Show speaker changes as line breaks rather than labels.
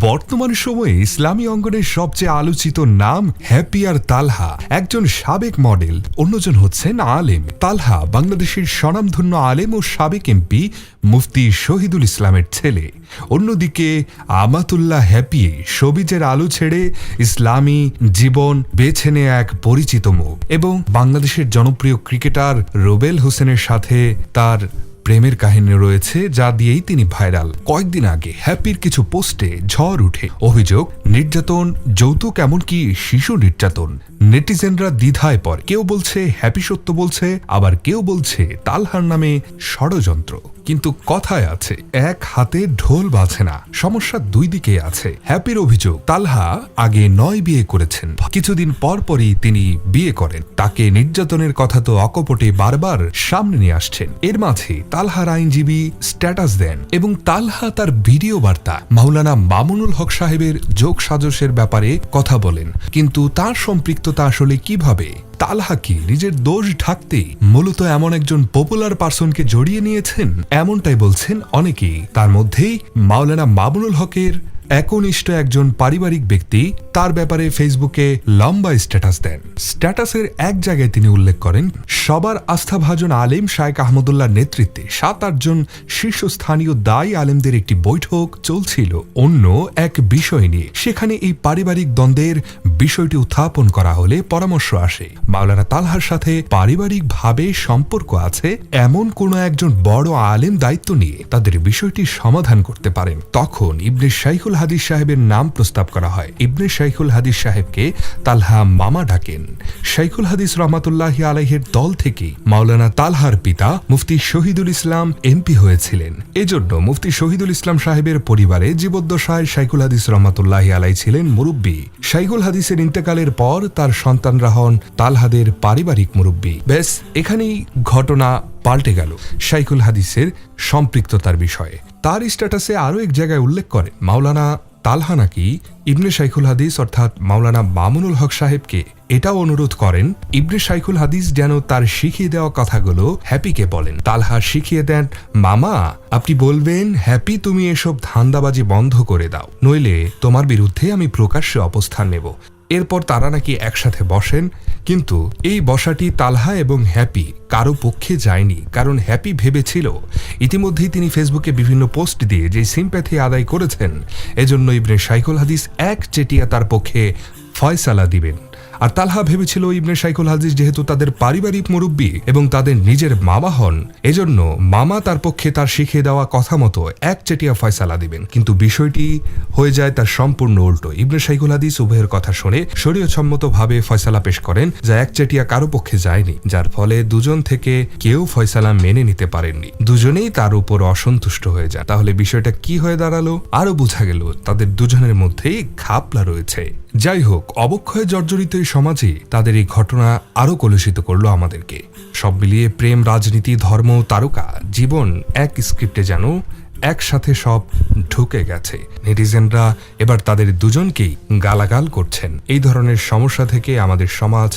বর্তমান সময়ে ইসলামী অঙ্গনের সবচেয়ে আলোচিত নাম হ্যাপিয়ার তালহা। একজন সাবেক মডেল, অন্যজন হচ্ছেন আলেম। তালহা বাংলাদেশের স্বনামধন্য আলেম ও সাবেক এমপি মুফতি শহীদুল ইসলামের ছেলে। অন্যদিকে আমাতুল্লাহ হ্যাপি সবিজের আলো ছেড়ে ইসলামী জীবন বেছে নেয়া এক পরিচিত মুখ এবং বাংলাদেশের জনপ্রিয় ক্রিকেটার রোবেল হোসেনের সাথে তার প্রেমের কাহিনী রয়েছে যা দিয়েই তিনি ভাইরাল। কয়েকদিন আগে হ্যাপির কিছু পোস্টে ঝড় উঠে। অভিযোগ, নির্যাতন যৌতুক এমনকি শিশু নির্যাতন। নেটিজেনরা দ্বিধায় পর কেউ বলছে, হ্যাপি সত্য বলছে। আবার কেউ বলছে, তালহার নামে ষড়যন্ত্র। কিন্তু কথায় আছে, এক হাতে ঢোল বাজে না, সমস্যা দুই দিকে আছে। হ্যাপির অভিযোগ, তালহা আগে নয় বিয়ে করেছেন। কিছুদিন পর পরই তিনি বিয়ে করেন। তাকে নির্যাতনের কথা তো অকপটে বারবার সামনে নিয়ে আসছেন। এর মাঝে তালহার আইনজীবী স্ট্যাটাস দেন এবং তালহা তার ভিডিও বার্তা, মাওলানা মামুনুল হক সাহেবের যোগ সাজসের ব্যাপারে কথা বলেন। কিন্তু তার সম্পৃক্ততা আসলে কীভাবে? তালহা কি নিজের দোষ ঢাকতেই মূলত এমন একজন পপুলার পার্সনকে জড়িয়ে নিয়েছেন, এমনটাই বলছেন অনেকেই। তার মধ্যেই মাওলানা মামুনুল হকের একনিষ্ঠ একজন পারিবারিক ব্যক্তি তার ব্যাপারে ফেসবুকে লম্বা স্ট্যাটাস দেন। স্ট্যাটাসের এক জায়গায় তিনি উল্লেখ করেন, সবার আস্থাভাজন আলেম শায়েক আহমদুল্লাহ নেতৃত্বে সাত আটজন শীর্ষস্থানীয় দায়ী আলেমদের একটি বৈঠক চলছিল অন্য এক বিষয় নিয়ে। সেখানে এই পারিবারিক দ্বন্দ্বের বিষয়টি উত্থাপন করা হলে পরামর্শ আসে। মাওলানা তালহার সাথে পারিবারিকভাবে সম্পর্ক আছে এমন কোন একজন বড় আলেম দায়িত্ব নিয়ে তাদের বিষয়টি সমাধান করতে পারেন। তখন ইবনে শাইখুল হাদিস সাহেবের নাম প্রস্তাব করা হয়। ইবনে শাইখুল হাদিস সাহেবকে তালহা মামা ডাকেন। শাইখুল হাদিস রহমাতুল্লাহি আলাইহের দল থেকে মাওলানা তালহার পিতা মুফতি শহীদুল ইসলাম এমপি হয়েছিলেন। এজন্য মুফতি শহীদুল ইসলাম সাহেবের পরিবারে জীবদ্দশায় শাইখুল হাদিস রহমাতুল্লাহি আলাই ছিলেন মুরব্বী। শাইখুল হাদিসের ইন্তেকালের পর তার সন্তানরা হন তালহাদের পারিবারিক মুরব্বী। ব্যাস, এখানেই ঘটনা পাল্টে গেল। শাইখুল হাদিসের সম্পৃক্ততার বিষয়ে। তার স্ট্যাটাসে আরও এক জায়গায় উল্লেখ করে, মাওলানা তালহা নাকি ইবনে শাইখুল হাদিস অর্থাৎ মাওলানা মামুনুল হক সাহেবকে এটাও অনুরোধ করেন, ইবনে শাইখুল হাদিস যেন তার শিখিয়ে দেওয়া কথাগুলো হ্যাপিকে বলেন। তালহা শিখিয়ে দেন, মামা, আপনি বলবেন, হ্যাপি তুমি এসব ধান্দাবাজি বন্ধ করে দাও। নইলে তোমার বিরুদ্ধে আমি প্রকাশ্যে অবস্থান নেব। এরপর তারা নাকি একসাথে বসেন, কিন্তু এই বসাটি তালহা এবং হ্যাপি কারও পক্ষে যায়নি, কারণ হ্যাপি ভেবেছিল ইতিমধ্যেই তিনি ফেসবুকে বিভিন্ন পোস্ট দিয়ে যে সিম্প্যাথি আদায় করেছেন এজন্য ইবনে সাইকুল হাদিস এক চেটিয়া তার পক্ষে ফয়সালা দিবেন। আর তালহা ভেবেছিল ইবনে শাইকুল হাদিস যেহেতু তাদের পারিবারিক মুরব্বী এবং তাদের নিজের মামা হন, এজন্য মামা তার পক্ষে তার শিখিয়ে দেওয়া কথা মতো এক চেটিয়া ফয়সালা দিবেন। কিন্তু বিষয়টি হয়ে যায় তার সম্পূর্ণ উল্টো। ইবনে সাইকুল হাদিস উভয়ের কথা শুনে শরীয়সম্মতভাবে ফয়সালা পেশ করেন, যা এক চেটিয়া কারও পক্ষে যায়নি, যার ফলে দুজন থেকে কেউ ফয়সালা মেনে নিতে পারেননি। দুজনেই তার উপর অসন্তুষ্ট হয়ে যায় তাহলে বিষয়টা কি হয়ে দাঁড়াল? আরও বোঝা গেল, তাদের দুজনের মধ্যেই খাপলা রয়েছে। যাই হোক, অবক্ষয়ে জর্জরিত সমাজে তাদের এই ঘটনা আরও কলুষিত করল আমাদেরকে। সব মিলিয়ে প্রেম, রাজনীতি, ধর্ম, তারকা, জীবন এক স্ক্রিপ্টে যেন একসাথে সব ঢুকে গেছে। নেটিজেনরা এবার তাদের দুজনকেই গালাগাল করছেন। এই ধরনের সমস্যা থেকে আমাদের সমাজ